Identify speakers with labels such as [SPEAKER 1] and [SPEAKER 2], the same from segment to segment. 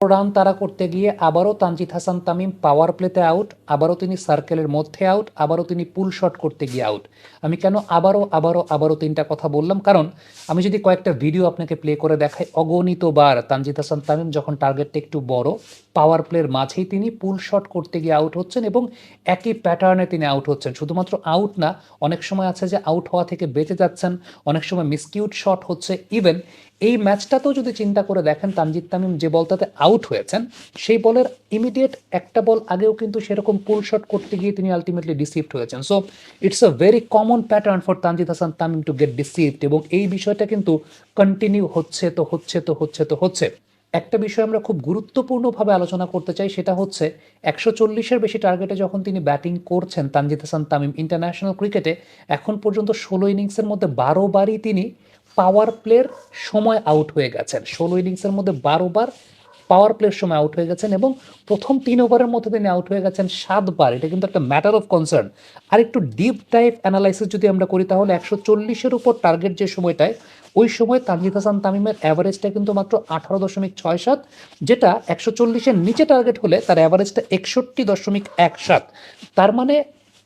[SPEAKER 1] Run তারা করতে গিয়ে আবারও তানজিদ হাসান তামিম পাওয়ার প্লেতে আউট আবারও তিনি সার্কেলের মধ্যে আউট আবারও তিনি পুল শট করতে গিয়ে আউট আমি কেন আবারও আবারও আবারও তিনটা কথা বললাম? কারণ আমি যদি কয়েকটা ভিডিও আপনাকে প্লে করে দেখাই, অগণিতবার তানজিদ হাসান তামিম যখন টার্গেটটা একটু বড় পাওয়ার প্লের মাঝেই তিনি পুল শট করতে গিয়ে আউট হচ্ছেন এবং একই প্যাটার্নে তিনি আউট হচ্ছেন। শুধুমাত্র আউট না, অনেক সময় আছে যে আউট হওয়া থেকে বেঁচে যাচ্ছেন, অনেক সময় মিসকিউট শট হচ্ছে। ইভেন এই ম্যাচটাতেও যদি চিন্তা করে দেখেন, তানজিদ তামিম যে বলটাতে আউট হয়েছেন, সেই বলের ইমিডিয়েট একটা বল আগেও কিন্তু সেরকম পুল শট করতে গিয়ে তিনি আলটিমেটলি ডিসিভড হয়েছেন। So it's a very common pattern for Tanzid Hasan Tamim to get deceived এবং এই বিষয়টা কিন্তু কন্টিনিউ হচ্ছে তো হচ্ছে তো হচ্ছে তো হচ্ছে। একটা বিষয় আমরা খুব গুরুত্বপূর্ণভাবে আলোচনা করতে চাই, সেটা হচ্ছে একশো চল্লিশের বেশি টার্গেটে যখন তিনি ব্যাটিং করছেন তানজিদ হাসান তামিম ইন্টারন্যাশনাল ক্রিকেটে এখন পর্যন্ত ষোলো ইনিংসের মধ্যে বারো বারই তিনি পাওয়ার প্লের সময় আউট হয়ে গেছেন। ষোলো ইনিংসের মধ্যে বারো বার পাওয়ার প্লের সময় আউট হয়ে গেছেন এবং প্রথম তিন ওভারের মধ্যে তিনি আউট হয়ে গেছেন সাতবার। এটা কিন্তু একটা ম্যাটার অফ কনসার্ন আর একটু ডিপ টাইপ অ্যানালাইসিস যদি আমরা করি, তাহলে একশো চল্লিশের উপর টার্গেট যে সময়টায়, ওই সময় তানজিদ হাসান তামিমের অ্যাভারেজটা কিন্তু মাত্র আঠারো দশমিক ছয় সাত, যেটা একশো চল্লিশের নিচে টার্গেট হলে তার অ্যাভারেজটা একষট্টি দশমিক এক সাত। তার মানে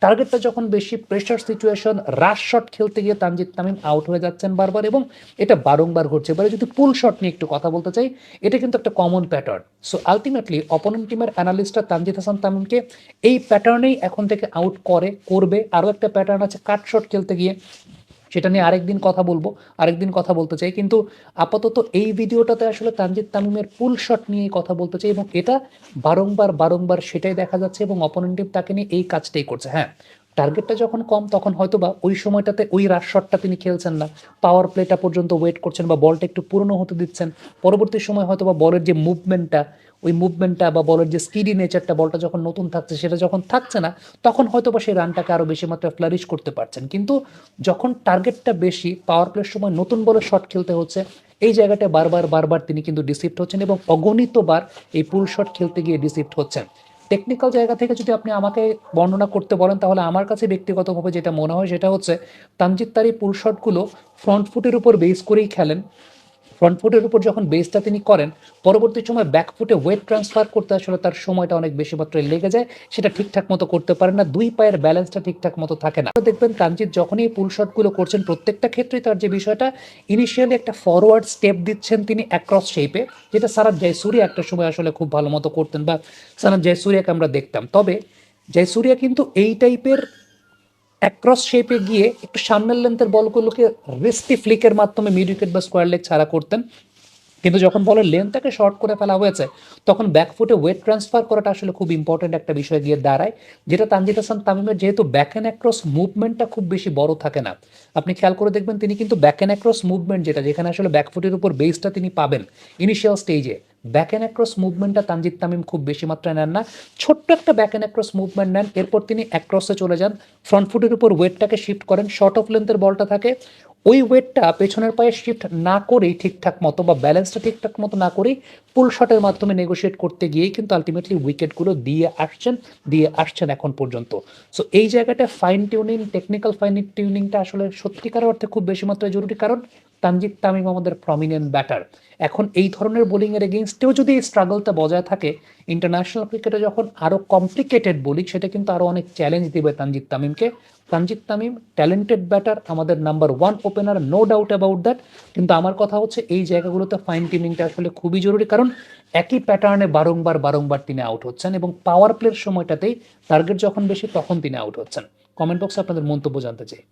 [SPEAKER 1] টার্গেটটা যখন বেশি প্রেশার সিচুয়েশন রাশ শট খেলতে গিয়ে তানজিদ তামিম আউট হয়ে যাচ্ছেন বারবার এবং এটা বারংবার ঘটছে। এবারে যদি পুল শট নিয়ে একটু কথা বলতে চাই, এটা কিন্তু একটা common pattern so ultimately opponent টিমের অ্যানালিস্টরা তানজিদ হাসান তামিমকে এই প্যাটার্নেই এখন থেকে আউট করে, করবে। আরও একটা প্যাটার্ন আছে কাট শট খেলতে গিয়ে। সেটা নিয়ে আরেকদিন কথা বলব, আরেকদিন কথা বলতে চাই। কিন্তু আপাতত এই ভিডিওটাতে আসলে তানজিদ তামিমের ফুল শট নিয়ে কথা বলতে চাই এবং এটা বারংবার বারংবার সেটাই দেখা যাচ্ছে এবং অপোনেন্ট টিম তাকে নিয়ে এই কাজটাই করছে। হ্যাঁ টার্গেটটা যখন কম, তখন হয়তো বা ওই সময়টাতে ওই রাশ শটটা তিনি খেলছেন না। পাওয়ার প্লেটা পর্যন্ত ওয়েট করছেন বা বলটা একটু পুরনো হতে দিচ্ছেন। পরবর্তী সময় হয়তো বা বলের যে মুভমেন্টটা ওই মুভমেন্টটা বা বলের যে স্পিডি নেচারটা বলটা যখন নতুন থাকছে, সেটা যখন থাকছে না, তখন হয়তো বা সেই রানটাকে আরও বেশি মাত্রায় ফ্লারিশ করতে পারছেন। কিন্তু যখন টার্গেটটা বেশি পাওয়ার প্লের সময় নতুন বলের শট খেলতে হচ্ছে, এই জায়গাটা বারবার বারবার তিনি কিন্তু ডিসিপ্ট হচ্ছেন এবং অগণিতবার এই পুল শট খেলতে গিয়ে ডিসিপ্ট হচ্ছেন। টেকনিক্যাল জায়গা থেকে যদি আপনি আমাকে বর্ণনা করতে বলেন, তাহলে আমার কাছে ব্যক্তিগতভাবে যেটা মনে হয়, সেটা হচ্ছে তানজিদ তার এই পুল শটগুলো ফ্রন্ট ফুটের উপর বেস করেই খেলেন। ফ্রন্ট ফুটের উপর যখন বেসটা তিনি করেন, পরবর্তী সময় ব্যাক ফুটে ওয়েট ট্রান্সফার করতে আসলে তার সময়টা অনেক বেশি মাত্রায় লেগে যায়, সেটা ঠিকঠাক মতো করতে পারেন না, দুই পায়ের ব্যালেন্সটা ঠিকঠাক মতো থাকে না। দেখবেন তানজিৎ যখনই পুল শটগুলো করছেন, প্রত্যেকটা ক্ষেত্রেই তার যে বিষয়টা ইনিশিয়ালি একটা ফরওয়ার্ড স্টেপ দিচ্ছেন তিনি অ্যাক্রস শেপে যেটা সারাদ জয়সুরিয়া একটা সময় আসলে খুব ভালো মতো করতেন বা সারাদ জয়সুরিয়াকে আমরা দেখতাম। তবে জয়সুরিয়া কিন্তু এই টাইপের অ্যাক্রস শেপে গিয়ে একটু সামনের লেন্থের বলগুলোকে রেস্টি ফ্লিকের মাধ্যমে মিড উইকেট বা স্কোয়ার লেগ ছাড়া করতেন। কিন্তু যখন বলের লেন্থটাকে শর্ট করে ফেলা হয়েছে, তখন ব্যাকফুটে ওয়েট ট্রান্সফার করাটা আসলে খুব ইম্পর্টেন্ট একটা বিষয় গিয়ে দাঁড়ায়, যেটা তানজিদ হাসান তামিমের যেহেতু ব্যাক অ্যান্ড অ্যাক্রস মুভমেন্টটা খুব বেশি বড় থাকে না। আপনি খেয়াল করে দেখবেন তিনি কিন্তু ব্যাক অ্যান্ড অ্যাক্রস মুভমেন্ট যেটা, যেখানে আসলে ব্যাকফুটের উপর বেসটা তিনি পাবেন ইনিশিয়াল স্টেজে ব্যাক অ্যান্ড অ্যাক্রস মুভমেন্টটা তানজিদ তামিম খুব বেশি মাত্রায় নেন না। ছোট্ট একটা ব্যাক অ্যান্ড অ্যাক্রস মুভমেন্ট নেন, এরপর তিনি অ্যাক্রসে চলে যান। ফ্রন্ট ফুটের উপর ওয়েটটাকে শিফট করেন শর্ট অফ লেন্থের বলটা থাকে। ওই ওয়েটটা পেছনের পায়ে শিফট না করেই ঠিকঠাক মতো বা ব্যালেন্সটা ঠিকঠাক মতো না করেই পুল শটের মাধ্যমে নেগোশিয়েট করতে গিয়েই কিন্তু আলটিমেটলি উইকেটগুলো দিয়ে আসছেন দিয়ে আসছেন এখন পর্যন্ত। সো এই জায়গাটা ফাইন টিউনিং টেকনিক্যাল ফাইন টিউনিংটা আসলে সত্যিকার অর্থে খুব বেশি মাত্রায় জরুরি। কারণ তানজিদ তামিম আমাদের প্রমিনেন্ট ব্যাটার এখন এই ধরনের বোলিংয়ের এগেনস্টেও যদি এই স্ট্রাগলটা বজায় থাকে ইন্টারন্যাশনাল ক্রিকেটে যখন আরও কমপ্লিকেটেড বোলিং সেটা কিন্তু আরও অনেক চ্যালেঞ্জ দিবে তানজিদ তামিমকে। তানজিদ তামিম ট্যালেন্টেড ব্যাটার আমাদের number one opener no doubt about that কিন্তু আমার কথা হচ্ছে, এই জায়গাগুলোতে ফাইন টিউনিংটা আসলে খুবই জরুরি, কারণ একই প্যাটার্নে বারংবার বারংবার তিনি আউট হচ্ছেন এবং পাওয়ার প্লের সময়টাতেই টার্গেট যখন বেশি, তখন তিনি আউট হচ্ছেন। কমেন্ট বক্সে আপনাদের মন্তব্য জানতে চাই।